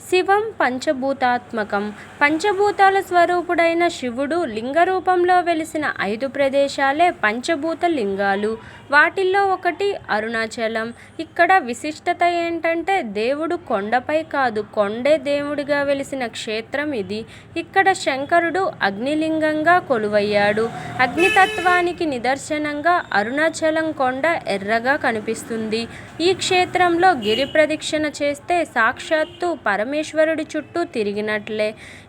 శివం పంచభూతాత్మకం. పంచభూతాల స్వరూపుడైన శివుడు లింగ రూపంలో వెలిసిన ఐదు ప్రదేశాలే పంచభూత లింగాలు. వాటిల్లో ఒకటి అరుణాచలం. ఇక్కడ విశిష్టత ఏంటంటే దేవుడు కొండపై కాదు కొండే దేవుడిగా వెలిసిన క్షేత్రం ఇది. ఇక్కడ శంకరుడు అగ్నిలింగంగా కొలువయ్యాడు. అగ్నితత్వానికి నిదర్శనంగా అరుణాచలం కొండ ఎర్రగా కనిపిస్తుంది. ఈ క్షేత్రంలో గిరి ప్రదక్షిణ చేస్తే సాక్షాత్తు పర పరమేశ్వరుడి చుట్టూ తిరిగినట్లే.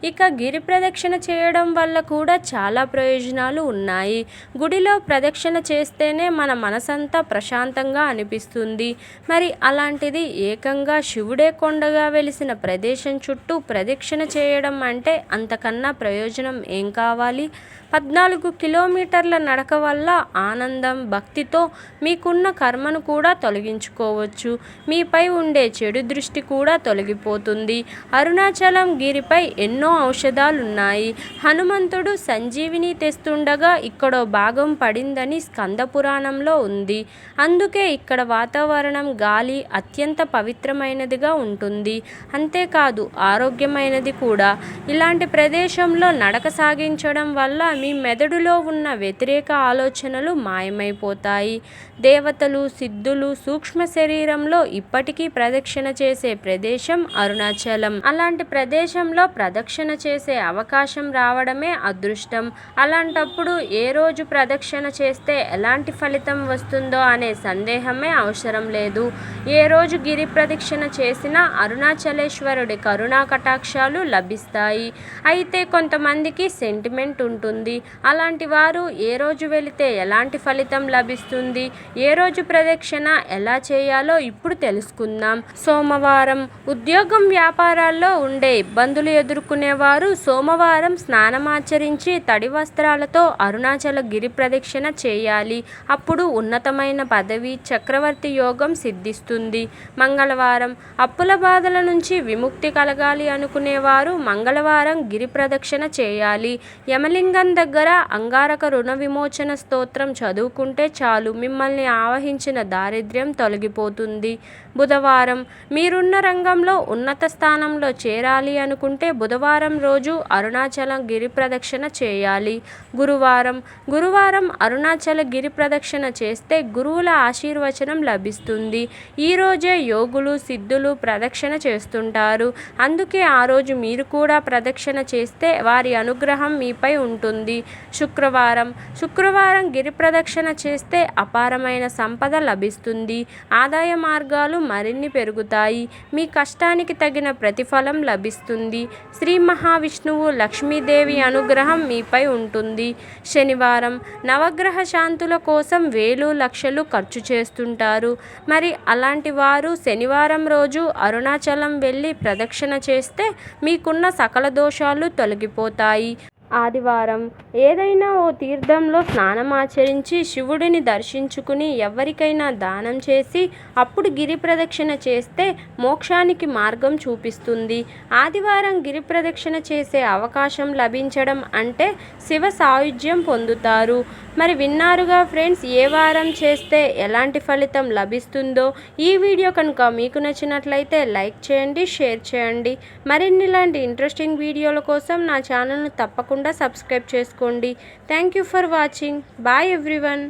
ఇక గిరి ప్రదక్షిణ చేయడం వల్ల కూడా చాలా ప్రయోజనాలు ఉన్నాయి. గుడిలో ప్రదక్షిణ చేస్తేనే మన మనసంతా ప్రశాంతంగా అనిపిస్తుంది. మరి అలాంటిది ఏకంగా శివుడే కొండగా వెలిసిన ప్రదేశం చుట్టూ ప్రదక్షిణ చేయడం అంటే అంతకన్నా ప్రయోజనం ఏం కావాలి? పద్నాలుగు కిలోమీటర్ల నడక వల్ల ఆనందం భక్తితో మీకున్న కర్మను కూడా తొలగించుకోవచ్చు. మీపై ఉండే చెడు దృష్టి కూడా తొలగిపోతుంది. అరుణాచలం గిరిపై ఎన్నో ఔషధాలు ఉన్నాయి హనుమంతుడు సంజీవిని తెస్తుండగా ఇక్కడో భాగం పడిందని స్కంద పురాణంలో ఉంది. అందుకే ఇక్కడ వాతావరణం గాలి అత్యంత పవిత్రమైనదిగా ఉంటుంది. అంతేకాదు ఆరోగ్యమైనది కూడా. ఇలాంటి ప్రదేశంలో నడక సాగించడం వల్ల మీ మెదడులో ఉన్న వ్యతిరేక ఆలోచనలు మాయమైపోతాయి. దేవతలు సిద్ధులు సూక్ష్మ శరీరంలో ఇప్పటికీ ప్రదక్షిణ చేసే ప్రదేశం అరుణాచల్. అలాంటి ప్రదేశంలో ప్రదక్షిణ చేసే అవకాశం రావడమే అదృష్టం. అలాంటప్పుడు ఏ రోజు ప్రదక్షిణ చేస్తే ఎలాంటి ఫలితం వస్తుందో అనే సందేహమే అవసరం లేదు. ఏ రోజు గిరి ప్రదక్షిణ చేసినా అరుణాచలేశ్వరుడి కరుణా కటాక్షాలు లభిస్తాయి. అయితే కొంతమందికి సెంటిమెంట్ ఉంటుంది. అలాంటి వారు ఏ రోజు వెళితే ఎలాంటి ఫలితం లభిస్తుంది? ఏ రోజు ప్రదక్షిణ ఎలా చేయాలో ఇప్పుడు తెలుసుకుందాం. సోమవారం ఉద్యోగం వ్యాపారాల్లో ఉండే ఇబ్బందులు ఎదుర్కొనేవారు. సోమవారం స్నానమాచరించి తడి వస్త్రాలతో అరుణాచల గిరి ప్రదక్షిణ చేయాలి. అప్పుడు ఉన్నతమైన పదవి చక్రవర్తి యోగం సిద్ధిస్తుంది. మంగళవారం అప్పుల బాధల నుంచి విముక్తి కలగాలి అనుకునేవారు. మంగళవారం గిరి ప్రదక్షిణ చేయాలి. యమలింగం దగ్గర అంగారక రుణ విమోచన స్తోత్రం చదువుకుంటే చాలు. మిమ్మల్ని ఆవహించిన దారిద్ర్యం తొలగిపోతుంది. బుధవారం మీరున్న రంగంలో ఉన్నత స్థానంలో చేరాలి అనుకుంటే బుధవారం రోజు అరుణాచలం గిరి ప్రదక్షిణ చేయాలి. గురువారం గురువారం అరుణాచల గిరి ప్రదక్షిణ చేస్తే గురువుల ఆశీర్వచనం లభిస్తుంది. ఈరోజే యోగులు సిద్ధులు ప్రదక్షిణ చేస్తుంటారు. అందుకే ఆ రోజు మీరు కూడా ప్రదక్షిణ చేస్తే వారి అనుగ్రహం మీపై ఉంటుంది. శుక్రవారం శుక్రవారం గిరి ప్రదక్షిణ చేస్తే అపారమైన సంపద లభిస్తుంది. ఆదాయ మార్గాలు మరిన్ని పెరుగుతాయి. మీ కష్టానికి తగిన ప్రతిఫలం లభిస్తుంది. శ్రీ మహావిష్ణువు లక్ష్మీదేవి అనుగ్రహం మీపై ఉంటుంది. శనివారం నవగ్రహ శాంతుల కోసం వేలు లక్షలు ఖర్చు చేస్తుంటారు. మరి అలాంటి వారు శనివారం రోజు అరుణాచలం వెళ్ళి ప్రదక్షిణ చేస్తే మీకున్న సకల దోషాలు తొలగిపోతాయి. ఆదివారం ఏదైనా ఓ తీర్థంలో స్నానమాచరించి శివుడిని దర్శించుకుని ఎవరికైనా దానం చేసి అప్పుడు గిరి ప్రదక్షిణ చేస్తే మోక్షానికి మార్గం చూపిస్తుంది. ఆదివారం గిరి ప్రదక్షిణ చేసే అవకాశం లభించడం అంటే శివ సాయుధ్యం పొందుతారు. మరి విన్నారుగా ఫ్రెండ్స్ ఏ వారం చేస్తే ఎలాంటి ఫలితం లభిస్తుందో? ఈ వీడియో కనుక మీకు నచ్చినట్లయితే లైక్ చేయండి షేర్ చేయండి. మరిన్ని ఇలాంటి ఇంట్రెస్టింగ్ వీడియోల కోసం నా ఛానల్ను తప్పకుండా సబ్స్క్రైబ్ చేసుకోండి. Thank you for watching bye everyone